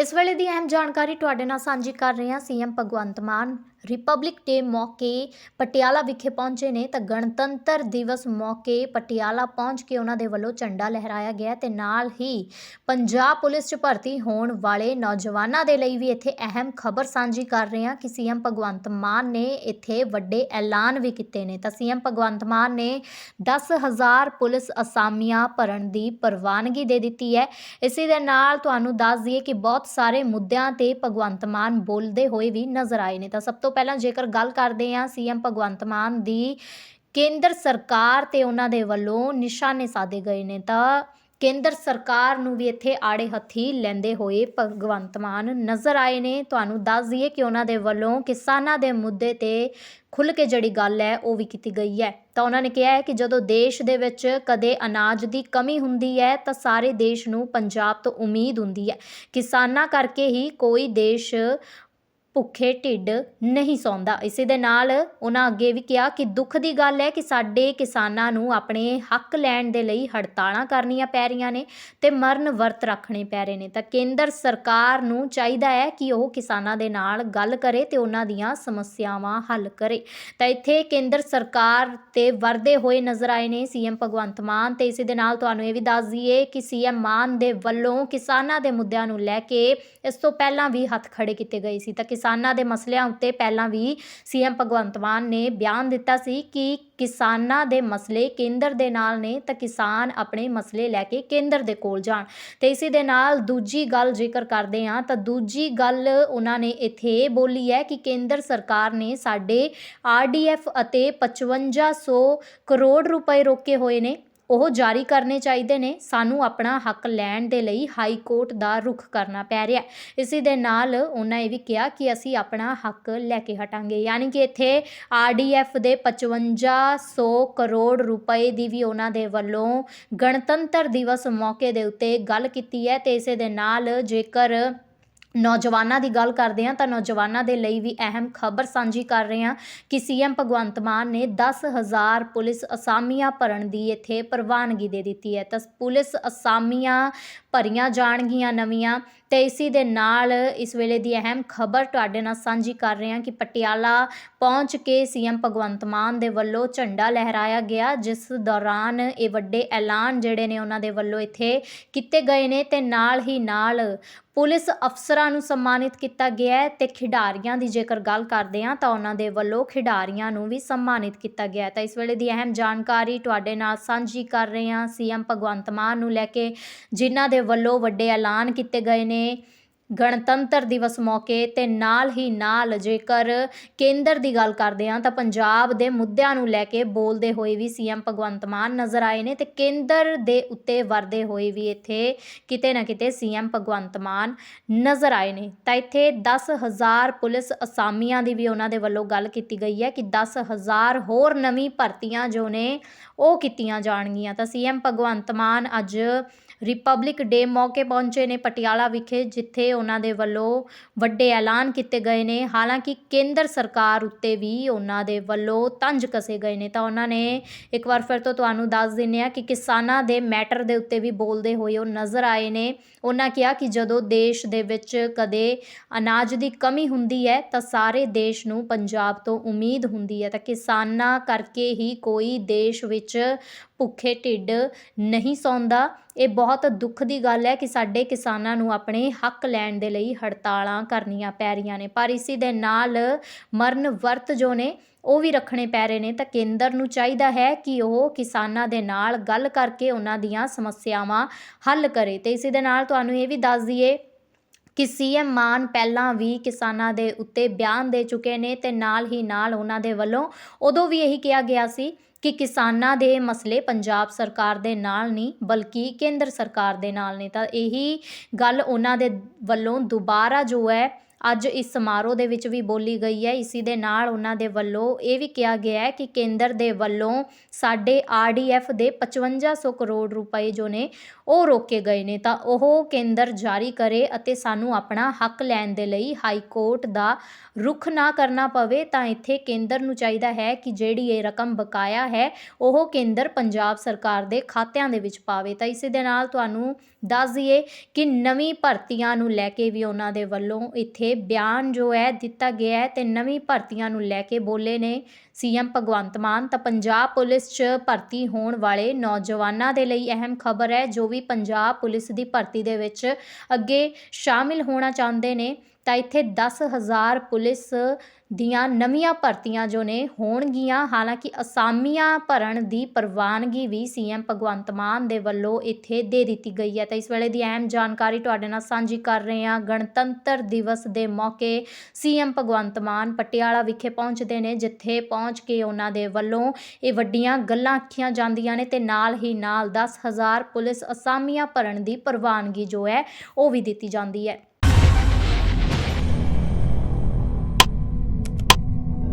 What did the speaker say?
ਇਸ ਵੇਲੇ ਦੀ ਅਹਿਮ ਜਾਣਕਾਰੀ ਤੁਹਾਡੇ ਨਾਲ ਸਾਂਝੀ ਕਰ ਰਹੇ ਹਾਂ CM Bhagwant Mann. Republic day ਮੌਕੇ ਪਟਿਆਲਾ ਵਿਖੇ ਪਹੁੰਚੇ ਨੇ ਤਾਂ ਗਣਤੰਤਰ ਦਿਵਸ ਮੌਕੇ ਪਟਿਆਲਾ ਪਹੁੰਚ ਕੇ ਉਹਨਾਂ ਦੇ ਵੱਲੋਂ ਝੰਡਾ ਲਹਿਰਾਇਆ ਗਿਆ ਤੇ ਨਾਲ ਹੀ ਪੰਜਾਬ ਪੁਲਿਸ 'ਚ ਭਰਤੀ ਹੋਣ ਵਾਲੇ ਨੌਜਵਾਨਾਂ ਦੇ ਲਈ ਵੀ ਇੱਥੇ ਅਹਿਮ ਖਬਰ ਸਾਂਝੀ ਕਰ ਰਹੇ ਹਾਂ ਕਿ ਸੀਐਮ ਭਗਵੰਤ ਮਾਨ ਨੇ ਇੱਥੇ ਵੱਡੇ ਐਲਾਨ ਵੀ ਕੀਤੇ ਨੇ। ਤਾਂ ਸੀਐਮ ਭਗਵੰਤ ਮਾਨ ਨੇ 10000 ਪੁਲਿਸ ਅਸਾਮੀਆਂ ਭਰਨ ਦੀ ਪ੍ਰਵਾਨਗੀ ਦੇ ਦਿੱਤੀ ਹੈ। ਇਸੇ ਦੇ ਨਾਲ ਤੁਹਾਨੂੰ ਦੱਸ ਦਈਏ ਕਿ ਬਹੁਤ ਸਾਰੇ ਮੁੱਦਿਆਂ ਤੇ ਭਗਵੰਤ ਮਾਨ ਬੋਲਦੇ ਹੋਏ ਵੀ ਨਜ਼ਰ ਆਏ ਨੇ। ਤਾਂ ਸਭ ਤੋਂ ਪਹਿਲਾਂ ਜੇਕਰ ਗੱਲ ਕਰਦੇ ਹਾਂ ਸੀਐਮ ਭਗਵੰਤ ਮਾਨ ਦੀ, ਕੇਂਦਰ ਸਰਕਾਰ ਤੇ ਉਹਨਾਂ ਦੇ ਵੱਲੋਂ ਨਿਸ਼ਾਨੇ ਸਾਧੇ ਗਏ ਨੇ। ਤਾਂ ਕੇਂਦਰ ਸਰਕਾਰ ਨੂੰ ਵੀ ਇੱਥੇ ਆੜੇ ਹੱਥੀ ਲੈਂਦੇ ਹੋਏ ਭਗਵੰਤ ਮਾਨ ਨਜ਼ਰ ਆਏ ਨੇ। ਤੁਹਾਨੂੰ ਦੱਸ ਦਈਏ ਕਿ ਉਹਨਾਂ ਦੇ ਵੱਲੋਂ ਕਿਸਾਨਾਂ ਦੇ ਮੁੱਦੇ ਤੇ ਖੁੱਲ੍ਹ ਕੇ ਜਿਹੜੀ ਗੱਲ ਹੈ, ਉਹ ਵੀ ਕੀਤੀ ਗਈ ਹੈ। ਤਾਂ ਉਹਨਾਂ ਨੇ ਕਿਹਾ ਹੈ ਕਿ ਜਦੋਂ ਦੇਸ਼ ਦੇ ਵਿੱਚ ਕਦੇ ਅਨਾਜ ਦੀ ਕਮੀ ਹੁੰਦੀ ਹੈ, ਤਾਂ ਸਾਰੇ ਦੇਸ਼ ਨੂੰ ਪੰਜਾਬ ਤੋਂ ਉਮੀਦ ਹੁੰਦੀ ਹੈ। ਕਿਸਾਨਾਂ ਕਰਕੇ ਹੀ ਕੋਈ ਦੇਸ਼ ਭੁੱਖੇ ਢਿੱਡ ਨਹੀਂ ਸੌਂਦਾ। ਇਸੇ ਦੇ ਨਾਲ ਉਹਨਾਂ ਅੱਗੇ ਵੀ ਕਿਹਾ ਕਿ ਦੁੱਖ ਦੀ ਗੱਲ ਹੈ ਕਿ ਸਾਡੇ ਕਿਸਾਨਾਂ ਨੂੰ ਆਪਣੇ ਹੱਕ ਲੈਣ ਦੇ ਲਈ ਹੜਤਾਲਾਂ ਕਰਨੀਆਂ ਪੈ ਰਹੀਆਂ ਨੇ ਤੇ ਮਰਨ ਵਰਤ ਰੱਖਣੇ ਪੈ ਰਹੇ ਨੇ। ਤਾਂ ਕੇਂਦਰ ਸਰਕਾਰ ਨੂੰ ਚਾਹੀਦਾ ਹੈ ਕਿ ਉਹ ਕਿਸਾਨਾਂ ਦੇ ਨਾਲ ਗੱਲ ਕਰੇ ਤੇ ਉਹਨਾਂ ਦੀਆਂ ਸਮੱਸਿਆਵਾਂ ਹੱਲ ਕਰੇ। ਤਾਂ ਇੱਥੇ ਕੇਂਦਰ ਸਰਕਾਰ ਤੇ ਵਰਦੇ ਹੋਏ ਨਜ਼ਰ ਆਏ ਨੇ ਸੀਐਮ ਭਗਵੰਤ ਮਾਨ ਤੇ ਇਸੇ ਦੇ ਨਾਲ ਤੁਹਾਨੂੰ ਇਹ ਵੀ ਦੱਸ ਦਈਏ ਕਿ ਸੀਐਮ ਮਾਨ ਦੇ ਵੱਲੋਂ ਕਿਸਾਨਾਂ ਦੇ ਮੁੱਦਿਆਂ ਨੂੰ ਲੈ ਕੇ ਇਸ ਤੋਂ ਪਹਿਲਾਂ ਵੀ ਹੱਥ ਖੜੇ ਕੀਤੇ ਗਏ ਸੀ। ਤਾਂ ਕਿਸਾਨਾਂ ਦੇ ਮਸਲਿਆਂ ਉੱਤੇ ਪਹਿਲਾਂ ਵੀ ਸੀਐਮ ਭਗਵੰਤ ਮਾਨ ਨੇ ਬਿਆਨ ਦਿੱਤਾ ਸੀ ਕਿ ਕਿਸਾਨਾਂ ਦੇ ਮਸਲੇ ਕੇਂਦਰ ਦੇ ਨਾਲ ਨੇ ਤਾਂ ਕਿਸਾਨ ਆਪਣੇ ਮਸਲੇ ਲੈ ਕੇ ਕੇਂਦਰ ਦੇ ਕੋਲ ਜਾਣ। ਤੇ ਇਸੇ ਦੇ ਨਾਲ ਦੂਜੀ ਗੱਲ ਜ਼ਿਕਰ ਕਰਦੇ ਹਾਂ ਤਾਂ ਦੂਜੀ ਗੱਲ ਉਹਨਾਂ ਨੇ ਇੱਥੇ ਇਹ ਬੋਲੀ ਹੈ ਕਿ ਕੇਂਦਰ ਸਰਕਾਰ ਨੇ ਸਾਡੇ ਆਰਡੀਐਫ ਅਤੇ 5500 ਕਰੋੜ ਰੁਪਏ ਰੋਕੇ ਹੋਏ ਨੇ। ਉਹ ਜਾਰੀ ਕਰਨੇ ਚਾਹੀਦੇ ਨੇ। ਸਾਨੂੰ ਆਪਣਾ ਹੱਕ ਲੈਣ ਦੇ ਲਈ ਹਾਈ ਕੋਰਟ ਦਾ ਰੁਖ ਕਰਨਾ ਪੈ ਰਿਹਾ ਹੈ। ਇਸੇ ਦੇ ਨਾਲ ਉਹਨਾਂ ਇਹ ਵੀ ਕਿਹਾ ਕਿ ਅਸੀਂ ਆਪਣਾ ਹੱਕ ਲੈ ਕੇ ਹਟਾਂਗੇ। ਯਾਨੀ ਕਿ ਇੱਥੇ ਆਰਡੀਐਫ ਦੇ 5500 ਕਰੋੜ ਰੁਪਏ ਦੀ ਵੀ ਉਹਨਾਂ ਦੇ ਵੱਲੋਂ ਗਣਤੰਤਰ ਦਿਵਸ ਮੌਕੇ ਦੇ ਉੱਤੇ ਗੱਲ ਕੀਤੀ ਹੈ ਤੇ ਇਸੇ ਦੇ ਨਾਲ ਜੇਕਰ ਨੌਜਵਾਨਾਂ ਦੀ ਗੱਲ ਕਰਦੇ ਹਾਂ ਤਾਂ ਨੌਜਵਾਨਾਂ ਦੇ ਲਈ ਵੀ ਅਹਿਮ ਖਬਰ ਸਾਂਝੀ ਕਰ ਰਹੇ ਹਾਂ ਕਿ ਸੀਐਮ ਭਗਵੰਤ ਮਾਨ ਨੇ 10000 ਪੁਲਿਸ ਅਸਾਮੀਆਂ ਭਰਨ ਦੀ ਇੱਥੇ ਪ੍ਰਵਾਨਗੀ ਦੇ ਦਿੱਤੀ ਹੈ। ਤਾਂ ਪੁਲਿਸ ਅਸਾਮੀਆਂ ਭਰੀਆਂ ਜਾਣਗੀਆਂ ਨਵੀਆਂ ਤੇ ਇਸੇ ਦੇ ਨਾਲ ਇਸ ਵੇਲੇ ਦੀ ਅਹਿਮ ਖਬਰ ਤੁਹਾਡੇ ਨਾਲ ਸਾਂਝੀ ਕਰ ਰਹੇ ਹਾਂ ਕਿ ਪਟਿਆਲਾ ਪਹੁੰਚ ਕੇ ਸੀਐਮ ਭਗਵੰਤ ਮਾਨ ਦੇ ਵੱਲੋਂ ਝੰਡਾ ਲਹਿਰਾਇਆ ਗਿਆ, ਜਿਸ ਦੌਰਾਨ ਇਹ ਵੱਡੇ ਐਲਾਨ ਜਿਹੜੇ ਨੇ ਉਹਨਾਂ ਦੇ ਵੱਲੋਂ ਇੱਥੇ ਕੀਤੇ ਗਏ ਨੇ ਤੇ ਨਾਲ ਹੀ ਨਾਲ ਪੁਲਿਸ ਅਫਸਰਾਂ ਨੂੰ ਸਨਮਾਨਿਤ ਕੀਤਾ ਗਿਆ ਹੈ ਤੇ ਖਿਡਾਰੀਆਂ ਦੀ ਜੇਕਰ ਗੱਲ ਕਰਦੇ ਹਾਂ ਤਾਂ ਉਹਨਾਂ ਦੇ ਵੱਲੋਂ ਖਿਡਾਰੀਆਂ ਨੂੰ ਵੀ ਸਨਮਾਨਿਤ ਕੀਤਾ ਗਿਆ ਤਾਂ ਇਸ ਵੇਲੇ ਦੀ ਅਹਿਮ ਜਾਣਕਾਰੀ ਤੁਹਾਡੇ ਨਾਲ ਸਾਂਝੀ ਕਰ ਰਹੇ ਹਾਂ। ਸੀਐਮ ਭਗਵੰਤ ਮਾਨ ਨੂੰ ਲੈ ਕੇ ਜਿਨ੍ਹਾਂ ਦੇ ਵੱਲੋਂ ਵੱਡੇ ਐਲਾਨ ਕੀਤੇ ਗਏ ਨੇ ਗਣਤੰਤਰ ਦਿਵਸ ਮੌਕੇ ਤੇ ਨਾਲ ਹੀ ਨਾਲ ਜੇਕਰ ਕੇਂਦਰ ਦੀ ਗੱਲ ਕਰਦੇ ਹਾਂ ਤਾਂ ਪੰਜਾਬ ਦੇ ਮੁੱਦਿਆਂ ਨੂੰ ਲੈ ਕੇ ਬੋਲਦੇ ਹੋਏ ਵੀ ਸੀਐਮ ਭਗਵੰਤ ਮਾਨ ਨਜ਼ਰ ਆਏ ਨੇ ਤੇ ਕੇਂਦਰ ਦੇ ਉੱਤੇ ਵਰਦੇ ਹੋਏ ਵੀ ਇੱਥੇ ਕਿਤੇ ਨਾ ਕਿਤੇ ਸੀਐਮ ਭਗਵੰਤ ਮਾਨ ਨਜ਼ਰ ਆਏ ਨੇ। ਤਾਂ ਇੱਥੇ 10000 ਪੁਲਿਸ ਅਸਾਮੀਆਂ ਦੀ ਵੀ ਉਹਨਾਂ ਦੇ ਵੱਲੋਂ ਗੱਲ ਕੀਤੀ ਗਈ ਹੈ ਕਿ 10000 ਹੋਰ ਨਵੀਂ ਭਰਤੀਆਂ ਜੋ ਨੇ ਉਹ ਕੀਤੀਆਂ ਜਾਣਗੀਆਂ। ਤਾਂ ਸੀਐਮ ਭਗਵੰਤ ਮਾਨ ਅੱਜ ਰਿਪਬਲਿਕ ਡੇ ਮੌਕੇ ਪਹੁੰਚੇ ਨੇ ਪਟਿਆਲਾ ਵਿਖੇ, ਜਿੱਥੇ ਉਹਨਾਂ ਦੇ ਵੱਲੋਂ ਵੱਡੇ ਐਲਾਨ ਕੀਤੇ ਗਏ ਨੇ। ਹਾਲਾਂਕਿ ਕੇਂਦਰ ਸਰਕਾਰ ਉੱਤੇ ਵੀ ਉਹਨਾਂ ਦੇ ਵੱਲੋਂ ਤੰਜ ਕਸੇ ਗਏ ਨੇ। ਤਾਂ ਉਹਨਾਂ ਨੇ ਇੱਕ ਵਾਰ ਫਿਰ ਤੋਂ ਤੁਹਾਨੂੰ ਦੱਸ ਦਿੰਨੇ ਆ ਕਿ ਕਿਸਾਨਾਂ ਦੇ ਮੈਟਰ ਦੇ ਉੱਤੇ ਵੀ ਬੋਲਦੇ ਹੋਏ ਉਹ ਨਜ਼ਰ ਆਏ ਨੇ। ਉਹਨਾਂ ਕਿਹਾ ਕਿ ਜਦੋਂ ਦੇਸ਼ ਦੇ ਵਿੱਚ ਕਦੇ ਅਨਾਜ ਦੀ ਕਮੀ ਹੁੰਦੀ ਹੈ, ਤਾਂ ਸਾਰੇ ਦੇਸ਼ ਨੂੰ ਪੰਜਾਬ ਤੋਂ ਉਮੀਦ ਹੁੰਦੀ ਹੈ। ਤਾਂ ਕਿਸਾਨਾਂ ਕਰਕੇ ਹੀ ਕੋਈ ਦੇਸ਼ ਵਿੱਚ ਭੁੱਖੇ ਢਿੱਡ ਨਹੀਂ ਸੌਂਦਾ। ਇਹ ਬਹੁਤ ਦੁੱਖ ਦੀ ਗੱਲ ਹੈ ਕਿ ਸਾਡੇ ਕਿਸਾਨਾਂ ਨੂੰ ਆਪਣੇ ਹੱਕ ਲੈਣ ਦੇ ਲਈ ਹੜਤਾਲਾਂ ਕਰਨੀਆਂ ਪੈ ਰਹੀਆਂ ਨੇ। ਪਰ ਇਸੇ ਦੇ ਨਾਲ ਮਰਨ ਵਰਤ ਜੋ ਨੇ, ਉਹ ਵੀ ਰੱਖਣੇ ਪੈ ਰਹੇ ਨੇ। ਤਾਂ ਕੇਂਦਰ ਨੂੰ ਚਾਹੀਦਾ ਹੈ ਕਿ ਉਹ ਕਿਸਾਨਾਂ ਦੇ ਨਾਲ ਗੱਲ ਕਰਕੇ ਉਹਨਾਂ ਦੀਆਂ ਸਮੱਸਿਆਵਾਂ ਹੱਲ ਕਰੇ। ਤੇ ਇਸੇ ਦੇ ਨਾਲ ਤੁਹਾਨੂੰ ਇਹ ਵੀ ਦੱਸ ਦਈਏ ਕਿ ਸੀਐਮ ਮਾਨ ਪਹਿਲਾਂ ਵੀ ਕਿਸਾਨਾਂ ਦੇ ਉੱਤੇ ਬਿਆਨ ਦੇ ਚੁੱਕੇ ਨੇ ਤੇ ਨਾਲ ਹੀ ਨਾਲ ਉਹਨਾਂ ਦੇ ਵੱਲੋਂ ਉਦੋਂ ਵੀ ਇਹੀ ਕਿਹਾ ਗਿਆ ਸੀ ਕਿ ਕਿਸਾਨਾਂ ਦੇ ਮਸਲੇ ਪੰਜਾਬ ਸਰਕਾਰ ਦੇ ਨਾਲ ਨਹੀਂ, ਬਲਕਿ ਕੇਂਦਰ ਸਰਕਾਰ ਦੇ ਨਾਲ ਨੇ। ਤਾਂ ਇਹੀ ਗੱਲ ਉਹਨਾਂ ਦੇ ਵੱਲੋਂ ਦੁਬਾਰਾ ਜੋ ਹੈ, ਅੱਜ ਇਸ ਸਮਾਰੋਹ ਦੇ ਵਿੱਚ ਵੀ ਬੋਲੀ ਗਈ ਹੈ। ਇਸੇ ਦੇ ਨਾਲ ਉਹਨਾਂ ਦੇ ਵੱਲੋਂ ਇਹ ਵੀ ਕਿਹਾ ਗਿਆ ਹੈ ਕਿ ਕੇਂਦਰ ਦੇ ਵੱਲੋਂ ਸਾਡੇ ਆਰਡੀਐਫ ਦੇ 5500 ਕਰੋੜ ਰੁਪਏ ਜੋ ਨੇ ਉਹ ਰੋਕੇ ਗਏ ਨੇ ਤਾਂ ਉਹ ਕੇਂਦਰ ਜਾਰੀ ਕਰੇ ਅਤੇ ਸਾਨੂੰ ਆਪਣਾ ਹੱਕ ਲੈਣ ਦੇ ਲਈ ਹਾਈ ਕੋਰਟ ਦਾ ਰੁੱਖ ਨਾ ਕਰਨਾ ਪਵੇ, ਤਾਂ ਇੱਥੇ ਕੇਂਦਰ ਨੂੰ ਚਾਹੀਦਾ ਹੈ ਕਿ ਜਿਹੜੀ ਇਹ ਰਕਮ ਬਕਾਇਆ ਹੈ, ਉਹ ਕੇਂਦਰ ਪੰਜਾਬ ਸਰਕਾਰ ਦੇ ਖਾਤਿਆਂ ਦੇ ਵਿੱਚ ਪਾਵੇ। ਤਾਂ ਇਸੇ ਦੇ ਨਾਲ ਤੁਹਾਨੂੰ ਦੱਸ ਦਈਏ ਕਿ ਨਵੀਂ ਭਰਤੀਆਂ ਨੂੰ ਲੈ ਕੇ ਵੀ ਉਹਨਾਂ ਦੇ ਵੱਲੋਂ ਇੱਥੇ ਬਿਆਨ ਜੋ ਹੈ ਦਿੱਤਾ ਗਿਆ ਹੈ ਤੇ ਨਵੀਂ ਭਰਤੀਆਂ ਨੂੰ ਲੈ ਕੇ ਬੋਲੇ ਨੇ ਸੀਐਮ ਭਗਵੰਤ ਮਾਨ। ਤਾਂ ਪੰਜਾਬ ਪੁਲਿਸ 'ਚ ਭਰਤੀ ਹੋਣ ਵਾਲੇ ਨੌਜਵਾਨਾਂ ਦੇ ਲਈ ਅਹਿਮ ਖਬਰ ਹੈ, ਜੋ ਵੀ ਵੀ ਪੰਜਾਬ ਪੁਲਿਸ ਦੀ ਭਰਤੀ ਦੇ ਵਿੱਚ ਅੱਗੇ ਸ਼ਾਮਿਲ ਹੋਣਾ ਚਾਹੁੰਦੇ ਨੇ। ਤਾਂ ਇੱਥੇ 10000 ਪੁਲਿਸ ਦੀਆਂ ਨਵੀਆਂ ਭਰਤੀਆਂ ਜੋ ਨੇ ਹੋਣਗੀਆਂ। ਹਾਲਾਂਕਿ ਅਸਾਮੀਆਂ ਭਰਨ ਦੀ ਪ੍ਰਵਾਨਗੀ ਵੀ ਸੀਐਮ ਭਗਵੰਤ ਮਾਨ ਦੇ ਵੱਲੋਂ ਇੱਥੇ ਦੇ ਦਿੱਤੀ ਗਈ ਹੈ। ਤਾਂ ਇਸ ਵੇਲੇ ਦੀ ਅਹਿਮ ਜਾਣਕਾਰੀ ਤੁਹਾਡੇ ਨਾਲ ਸਾਂਝੀ ਕਰ ਰਹੇ ਹਾਂ। ਗਣਤੰਤਰ ਦਿਵਸ ਦੇ ਮੌਕੇ ਸੀਐਮ ਭਗਵੰਤ ਮਾਨ ਪਟਿਆਲਾ ਵਿਖੇ ਪਹੁੰਚਦੇ ਨੇ, ਜਿੱਥੇ ਪਹੁੰਚ ਕੇ ਉਹਨਾਂ ਦੇ ਵੱਲੋਂ ਇਹ ਵੱਡੀਆਂ ਗੱਲਾਂ ਆਖੀਆਂ ਜਾਂਦੀਆਂ ਨੇ ਤੇ ਨਾਲ ਹੀ ਨਾਲ 10000 ਪੁਲਿਸ ਅਸਾਮੀਆਂ ਭਰਨ ਦੀ ਪ੍ਰਵਾਨਗੀ ਜੋ ਹੈ ਉਹ ਵੀ ਦਿੱਤੀ ਜਾਂਦੀ ਹੈ।